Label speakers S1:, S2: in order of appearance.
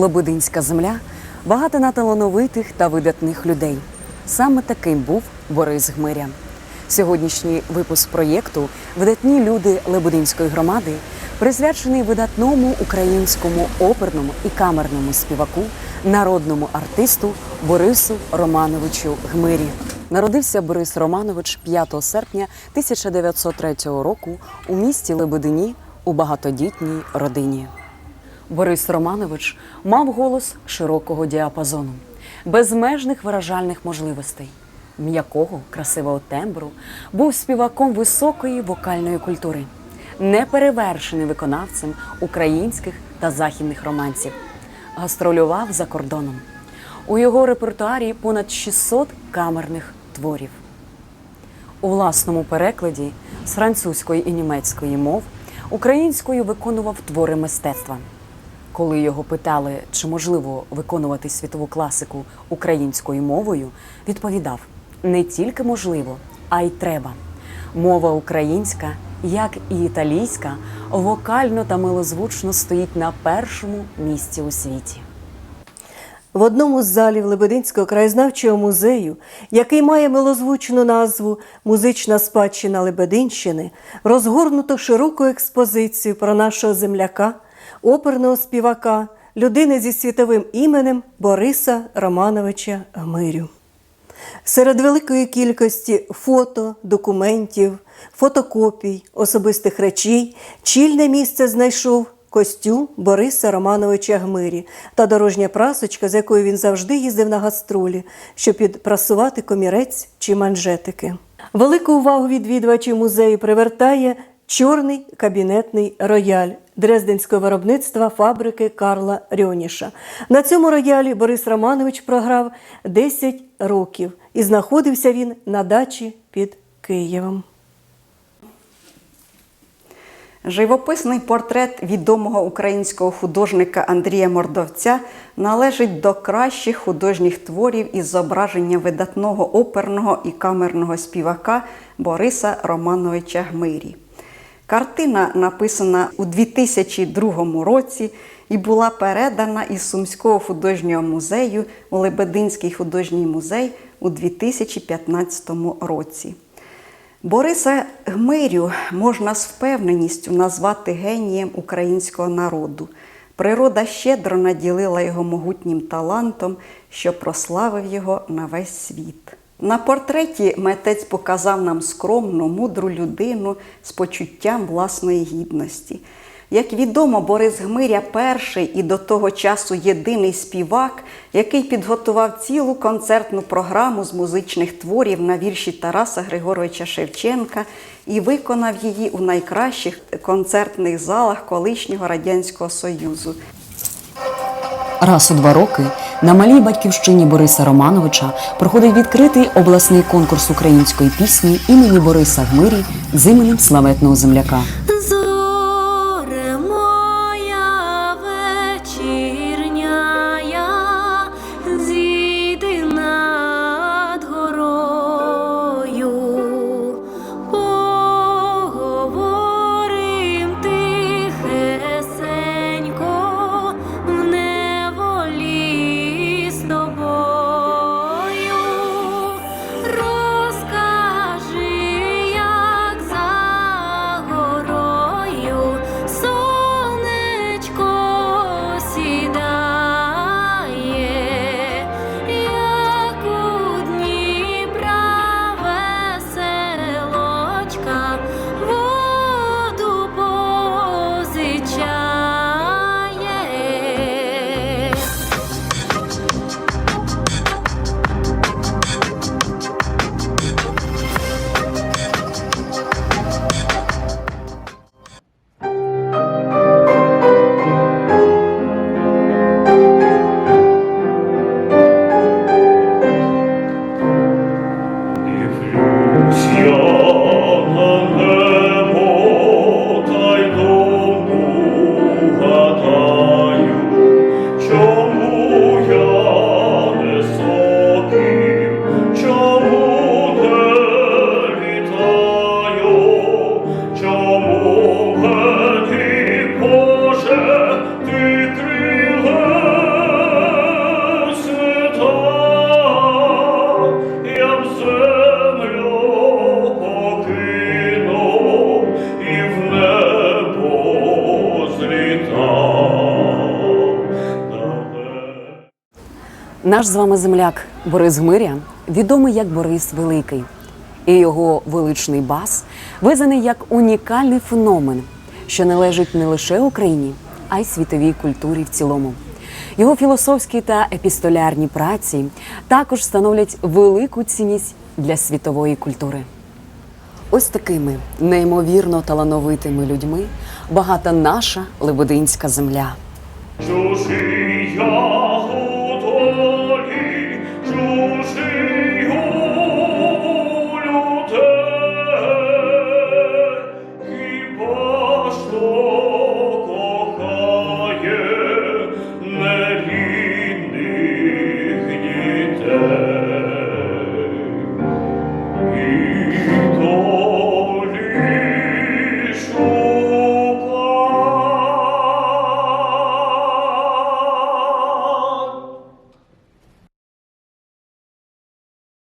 S1: Лебединська земля багата на талановитих та видатних людей. Саме таким був Борис Гмиря. Сьогоднішній випуск проєкту Видатні люди Лебединської громади присвячений видатному українському оперному і камерному співаку, народному артисту Борису Романовичу Гмирі. Народився Борис Романович 5 серпня 1903 року у місті Лебедині у багатодітній родині. Борис Романович мав голос широкого діапазону, безмежних виражальних можливостей, м'якого, красивого тембру, був співаком високої вокальної культури, неперевершеним виконавцем українських та західних романсів, гастролював за кордоном. У його репертуарі понад 600 камерних творів. У власному перекладі з французької і німецької мов українською виконував твори мистецтва. Коли його питали, чи можливо виконувати світову класику українською мовою, відповідав: не тільки можливо, а й треба. Мова українська, як і італійська, вокально та милозвучно стоїть на першому місці у світі.
S2: В одному з залів Лебединського краєзнавчого музею, який має милозвучну назву Музична спадщина Лебединщини, розгорнуто широку експозицію про нашого земляка, оперного співака, людини зі світовим іменем Бориса Романовича Гмирю. Серед великої кількості фото, документів, фотокопій, особистих речей чільне місце знайшов костюм Бориса Романовича Гмирі та дорожня прасочка, з якою він завжди їздив на гастролі, щоб підпрасувати комірець чи манжетики. Велику увагу відвідувачів музею привертає чорний кабінетний рояль дрезденського виробництва фабрики Карла Рьоніша. На цьому роялі Борис Романович програв 10 років і знаходився він на дачі під Києвом.
S3: Живописний портрет відомого українського художника Андрія Мордовця належить до кращих художніх творів із зображення видатного оперного і камерного співака Бориса Романовича Гмирі. Картина написана у 2002 році і була передана із Сумського художнього музею у Лебединський художній музей у 2015 році. Бориса Гмирю можна з впевненістю назвати генієм українського народу. Природа щедро наділила його могутнім талантом, що прославив його на весь світ. На портреті митець показав нам скромну, мудру людину з почуттям власної гідності. Як відомо, Борис Гмиря перший і до того часу єдиний співак, який підготував цілу концертну програму з музичних творів на вірші Тараса Григоровича Шевченка і виконав її у найкращих концертних залах колишнього Радянського Союзу.
S1: Раз у два роки на малій батьківщині Бориса Романовича проходить відкритий обласний конкурс української пісні імені Бориса Гмирі з іменем славетного земляка. Наш з вами земляк Борис Гмиря відомий як Борис Великий, і його величний бас визнаний як унікальний феномен, що належить не лише Україні, а й світовій культурі в цілому. Його філософські та епістолярні праці також становлять велику цінність для світової культури. Ось такими неймовірно талановитими людьми багата наша Лебединська земля.
S4: Чужий я Lord.